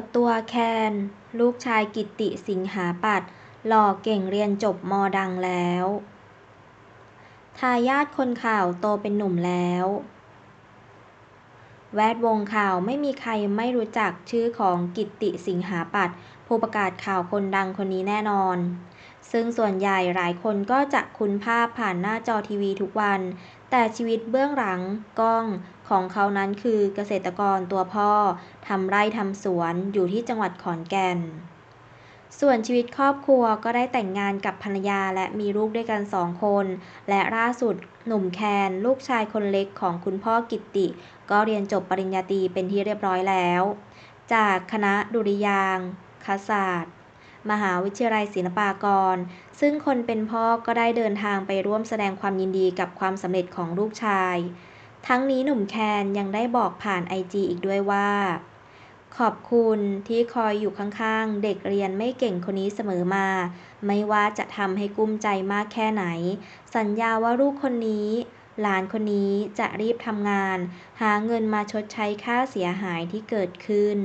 ดตัวแคน ลูกชายกิตติสิงหาปัตย์หล่อเก่งเรียนจบมอดังแล้ว ทายาทคนข่าวโตเป็นหนุ่มแล้ว แวดวงข่าวไม่มีใครไม่รู้จักชื่อของกิตติสิงหาปัตย์ ผู้ประกาศข่าวคนดังคนนี้แน่นอน ซึ่งส่วนใหญ่หลายคนก็จะคุ้นภาพผ่านหน้าจอทีวีทุกวัน แต่ชีวิตเบื้องหลังกล้องของเขานั้นคือเกษตรกรตัวพ่อทำไร่ทำสวนอยู่ที่จังหวัดขอนแก่น ส่วนชีวิตครอบครัวก็ได้แต่งงานกับภรรยาและมีลูกด้วยกันสองคน และล่าสุดหนุ่มแคนลูกชายคนเล็กของคุณพ่อกิตติ ก็เรียนจบปริญญาตรีเป็นที่เรียบร้อยแล้ว จากคณะดุริยาง คศาสตร์ มหาวิทยาลัยศิลปากร ซึ่งคนเป็นพ่อก็ได้เดินทางไปร่วมแสดงความยินดีกับความสำเร็จของลูกชาย ทั้งนี้หนุ่มแคนยังได้บอกผ่านไอจีอีกด้วยว่า ขอบคุณที่คอยอยู่ข้างๆ เด็กเรียนไม่เก่งคนนี้เสมอมา ไม่ว่าจะทำให้กุ้มใจมากแค่ไหน สัญญาว่าลูกคนนี้หลานคนนี้จะรีบทำงาน หาเงินมาชดใช้ค่าเสียหายที่เกิดขึ้น